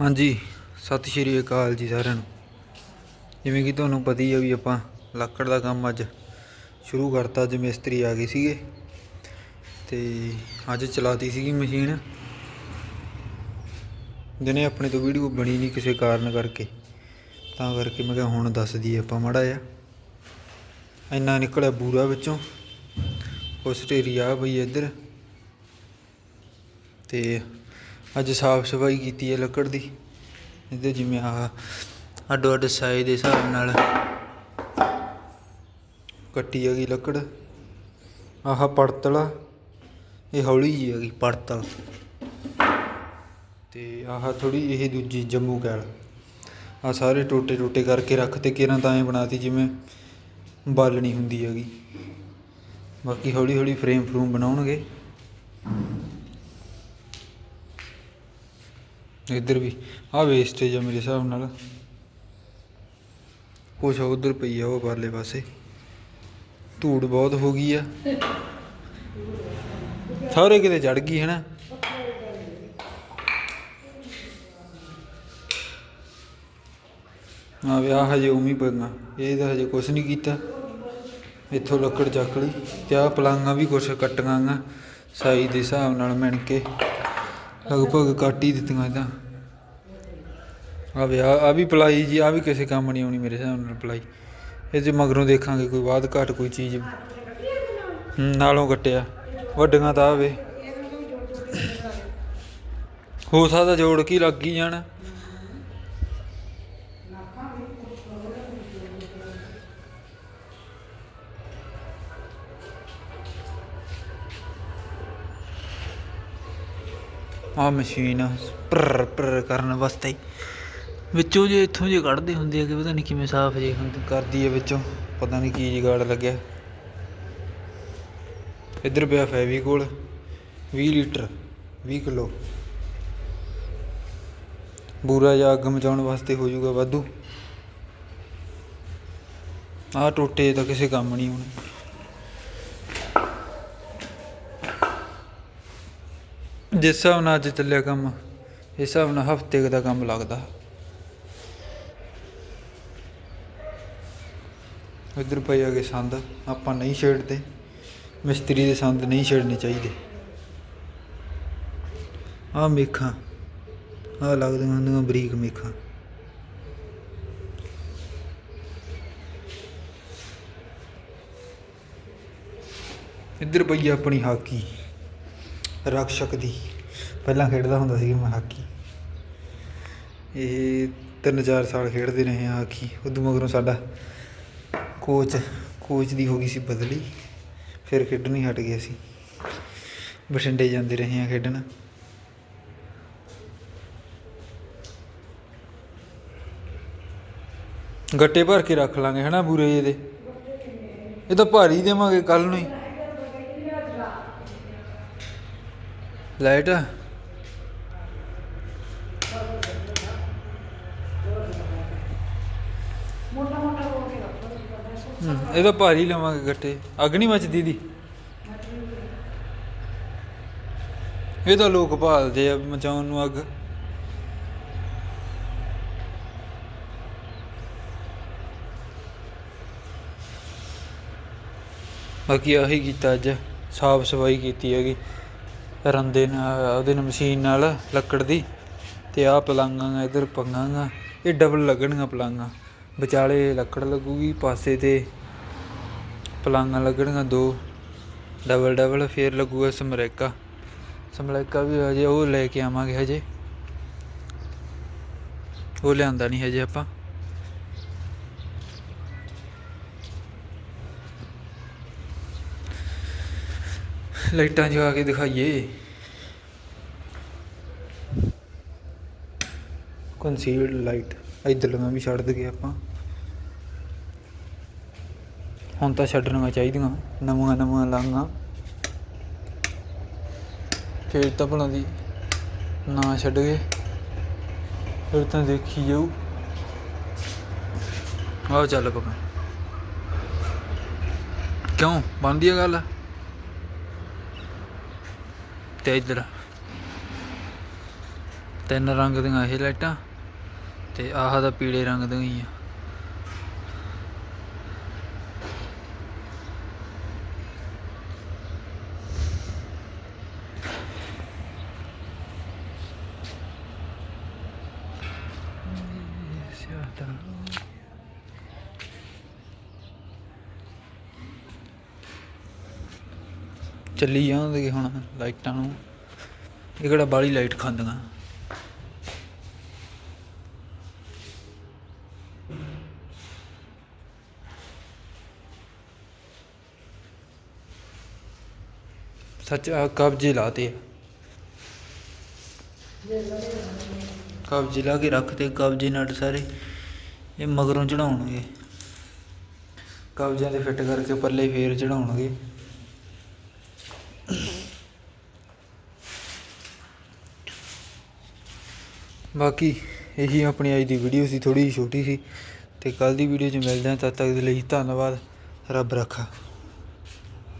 ਹਾਂਜੀ, ਸਤਿ ਸ਼੍ਰੀ ਅਕਾਲ ਜੀ ਸਾਰਿਆਂ ਨੂੰ। ਜਿਵੇਂ ਕਿ ਤੁਹਾਨੂੰ ਪਤਾ ਹੀ ਆ ਵੀ ਆਪਾਂ ਲੱਕੜ ਦਾ ਕੰਮ ਅੱਜ ਸ਼ੁਰੂ ਕਰਤਾ, ਅੱਜ ਮਿਸਤਰੀ ਆ ਗਏ ਸੀਗੇ। ਤੇ ਅੱਜ ਚਲਾਤੀ ਸੀਗੀ ਮਸ਼ੀਨ। ਦਿਨੇ ਆਪਣੇ ਤੋਂ ਵੀਡੀਓ ਬਣੀ ਨਹੀਂ ਕਿਸੇ ਕਾਰਨ ਕਰਕੇ। ਤਾਂ ਕਰਕੇ ਮੈਂ ਕਿਹਾ ਹੁਣ ਦੱਸ ਦਈਏ ਆਪਾਂ ਮਾੜਾ ਆ ਇੰਨਾ ਨਿਕਲਿਆ ਬੂਰਾ ਵਿੱਚੋਂ। ਉਸ ਢੇਰੀ ਆ ਬਈ ਇੱਧਰ। ਤੇ ਅੱਜ ਸਾਫ਼ ਸਫ਼ਾਈ ਕੀਤੀ ਹੈ ਲੱਕੜ ਦੀ। ਇਹਦੇ ਜਿਵੇਂ ਆਹ ਅੱਡੋ ਅੱਡ ਸਾਈਜ਼ ਦੇ ਹਿਸਾਬ ਨਾਲ ਕੱਟੀ ਹੈਗੀ ਲੱਕੜ। ਆਹ ਪੜਤਲ ਆ, ਇਹ ਹੌਲੀ ਜੀ ਹੈਗੀ ਪੜਤਲ। ਤੇ ਆਹ ਥੋੜੀ ਇਹ ਦੂਜੀ ਜੰਮੂ ਕੈਲ। ਆ ਸਾਰੇ ਟੋਟੇ ਟੋਟੇ ਕਰਕੇ ਰੱਖ ਤੇ ਕਿਰਾਂ ਤਾਂ ਐਂ ਬਣਾਤੀ ਜਿਵੇਂ ਬਾਲਣੀ ਹੁੰਦੀ ਹੈਗੀ। ਬਾਕੀ ਹੌਲੀ ਹੌਲੀ ਫਰੇਮ ਫਰੂਮ ਬਣਾਉਣਗੇ। ਇੱਧਰ ਵੀ ਆ ਵੇਸਟੇਜ ਆ ਮੇਰੇ ਹਿਸਾਬ ਨਾਲ। ਕੁਛ ਉਧਰ ਪਈ ਆ ਉਹ ਪਰਲੇ ਪਾਸੇ। ਧੂੜ ਬਹੁਤ ਹੋ ਗਈ ਆ। ਸਾਰੇ ਕਿਤੇ ਚੜ ਗਈ ਹੈ ਨਾ ਆ ਵਿਆਹ ਹਜੇ ਉਮੀ ਪਈਆਂ। ਇਹ ਤਾਂ ਹਜੇ ਕੁਛ ਨਹੀਂ ਕੀਤਾ। ਇੱਥੋਂ ਲੱਕੜ ਚੱਕ ਲਈ ਤੇ ਆ ਪਲਾਂਗਾ ਵੀ ਕੁਛ ਕੱਟੀਆਂ ਗਾ ਸਾਈਜ਼ ਦੇ ਹਿਸਾਬ ਨਾਲ ਮਿਣ ਕੇ। ਲਗਭਗ ਕੱਟ ਹੀ ਦਿੱਤੀਆਂ ਇਹ ਤਾਂ ਆ ਵੀ ਆ ਵੀ ਪਲਾਈ ਜੀ ਆ ਵੀ ਕਿਸੇ ਕੰਮ ਨਹੀਂ ਆਉਣੀ ਮੇਰੇ ਹਿਸਾਬ ਨਾਲ ਪਲਾਈ ਇਹ ਤੇ ਮਗਰੋਂ ਦੇਖਾਂਗੇ ਕੋਈ ਬਾਅਦ ਘੱਟ ਕੋਈ ਚੀਜ਼। ਨਾਲੋਂ ਕੱਟਿਆ ਵੱਡੀਆਂ ਤਾਂ ਆਵੇ ਹੋ ਸਕਦਾ ਜੋੜ ਕੀ ਲੱਗ ਹੀ ਜਾਣ। ਆ ਮਸ਼ੀਨ ਪਰ ਪਰ ਕਰਨ ਵਾਸਤੇ ਵਿੱਚੋਂ ਜੇ ਇੱਥੋਂ ਜੇ ਕੱਢਦੇ ਹੁੰਦੇ ਆ ਕਿ ਪਤਾ ਨਹੀਂ ਕਿਵੇਂ ਸਾਫ਼ ਜੇ ਹੁੰਦੀ ਕਰਦੀ ਹੈ ਵਿੱਚੋਂ, ਪਤਾ ਨਹੀਂ ਕੀ ਜਗਾੜ ਲੱਗਿਆ। ਇੱਧਰ ਪਿਆ ਫੈਵੀਕੋਲ 20 ਲੀਟਰ 20 ਕਿਲੋ। ਬੂਰਾ ਜਾਂ ਅੱਗ ਮਚਾਉਣ ਵਾਸਤੇ ਹੋ ਜਾਊਗਾ ਵਾਧੂ। ਆਹ ਟੋਟੇ ਤਾਂ ਕਿਸੇ ਕੰਮ ਨਹੀਂ ਹੁਣ। ਜਿਸ ਹਿਸਾਬ ਨਾਲ ਅੱਜ ਚੱਲਿਆ ਕੰਮ, ਇਸ ਹਿਸਾਬ ਨਾਲ ਹਫ਼ਤੇ ਦਾ ਕੰਮ ਲੱਗਦਾ। ਇੱਧਰ ਪਈ ਆ ਗਏ ਸੰਦ, ਆਪਾਂ ਨਹੀਂ ਛੇੜਦੇ, ਮਿਸਤਰੀ ਦੇ ਸੰਦ ਨਹੀਂ ਛੇੜਨੇ ਚਾਹੀਦੇ। ਆ ਮੇਖਾਂ ਆ ਲੱਗਦੀਆਂ ਹੁੰਦੀਆਂ ਬਰੀਕ ਮੇਖਾਂ। ਇੱਧਰ ਪਈ ਆ ਆਪਣੀ ਹਾਕੀ। ਰਕਸ਼ਕ ਦੀ ਪਹਿਲਾਂ ਖੇਡਦਾ ਹੁੰਦਾ ਸੀ ਮੈਂ ਹਾਕੀ। ਇਹ ਤਿੰਨ ਚਾਰ ਸਾਲ ਖੇਡਦੇ ਰਹੇ ਹਾਂ ਹਾਕੀ। ਉਦੋਂ ਮਗਰੋਂ ਸਾਡਾ ਕੋਚ ਕੋਚ ਦੀ ਹੋ ਗਈ ਸੀ ਬਦਲੀ। ਫਿਰ ਖੇਡਣ ਹੀ ਹਟ ਗਏ ਸੀ। ਬਠਿੰਡੇ ਜਾਂਦੇ ਰਹੇ ਹਾਂ ਖੇਡਣ। ਗੱਟੇ ਭਰ ਕੇ ਰੱਖ ਲਾਂਗੇ, ਹਨਾ, ਬੂਰੇ ਜਿਹੇ ਦੇ? ਇਹ ਤਾਂ ਭਾਰੀ ਦੇਵਾਂਗੇ ਕੱਲ ਨੂੰ ਹੀ। ਲਾਈਟ। ਹੂੰ, ਇਹ ਤਾਂ ਭਾਰੀ ਲਵਾਂਗੇ ਗੱਟੇ। ਅੱਗ ਨਹੀਂ ਮੱਚਦੀ ਦੀ ਇਹ ਤਾਂ ਲੋਕ ਭਾਲਦੇ ਆ ਮਚਾਉਣ ਨੂੰ ਅੱਗ। ਬਾਕੀ ਆਹੀ ਕੀਤਾ ਅੱਜ। ਸਾਫ਼ ਸਫ਼ਾਈ ਕੀਤੀ ਹੈਗੀ। ਰੰਦੇ ਨਾਲ ਉਹਦੇ ਨਾਲ ਮਸ਼ੀਨ ਨਾਲ ਲੱਕੜ ਦੀ ਤੇ ਆਹ ਪਲੰਗਾਂ ਇਧਰ ਪੰਗਾਂ ਇਹ ਡਬਲ ਲੱਗਣਗੀਆਂ ਪਲੰਗਾਂ। ਵਿਚਾਲੇ ਲੱਕੜ ਲੱਗੂਗੀ, ਪਾਸੇ ਤੇ ਪਲੰਗਾਂ ਲੱਗਣਗੀਆਂ ਦੋ। ਡਬਲ ਡਬਲ ਫੇਰ ਲੱਗੂਗਾ ਸਮਰੇਕਾ। ਸਮਰੇਕਾ ਵੀ ਹਜੇ ਉਹ ਲੈ ਕੇ ਆਵਾਂਗੇ ਹਜੇ। ਉਹ ਲਿਆਂਦਾ ਨਹੀਂ ਹਜੇ ਆਪਾਂ। ਲਾਈਟਾਂ ਜਗਾ ਕੇ ਦਿਖਾਈਏ। ਕਨਸੀਲਡ ਲਾਈਟ ਇਧਰਲੀਆਂ ਵੀ ਛੱਡ ਦਗੇ ਆਪਾਂ। ਹੁਣ ਤਾਂ ਛੱਡਣੀਆਂ ਚਾਹੀਦੀਆਂ, ਨਵੀਆਂ ਨਵੀਆਂ ਲਾਂਗਾ ਫੇਰ ਤਾਂ ਭਲਾ ਦੀ ਨਾ ਛੱਡ ਗਏ ਫਿਰ ਤਾਂ ਦੇਖੀ ਜਾਊ। ਆਓ ਚੱਲ ਪਕਾ। ਕਿਉਂ? ਬਣਦੀ ਆ ਗੱਲ? ਤੇ ਇੱਧਰ ਤਿੰਨ ਰੰਗ ਦੀਆਂ ਇਹ ਲਾਈਟਾਂ ਤੇ ਆਹ ਦਾ ਪੀਲੇ ਰੰਗ ਦੀਆਂ ਹੀ ਆ। ਚੱਲੀ ਜਾਂਦੇ ਹੁਣ ਲਾਈਟਾਂ ਨੂੰ। ਇਹ ਕਿਹੜਾ ਬਾਲੀ ਲਾਈਟ ਖਾਂਦੀਆਂ। ਸੱਚ ਆ ਕਬਜੇ ਲਾਤੇ ਆ। ਕਬਜੇ ਲਾ ਕੇ ਰੱਖਤੇ, ਕਬਜੇ ਨਟ ਸਾਰੇ। ਇਹ ਮਗਰੋਂ ਚੜਾਉਣਗੇ। ਕਬਜਿਆਂ ਦੇ ਫਿੱਟ ਕਰਕੇ ਪੱਲੇ ਫੇਰ ਚੜਾਉਣਗੇ। ਬਾਕੀ ਇਹੀ ਆਪਣੀ ਅੱਜ ਦੀ ਵੀਡੀਓ ਸੀ ਥੋੜੀ ਜਿਹੀ ਛੋਟੀ ਸੀ ਤੇ ਕੱਲ ਦੀ ਵੀਡੀਓ 'ਚ ਮਿਲਦੇ ਹਾਂ, ਤਦ ਤੱਕ ਦੇ ਲਈ ਧੰਨਵਾਦ, ਰੱਬ ਰੱਖਾ।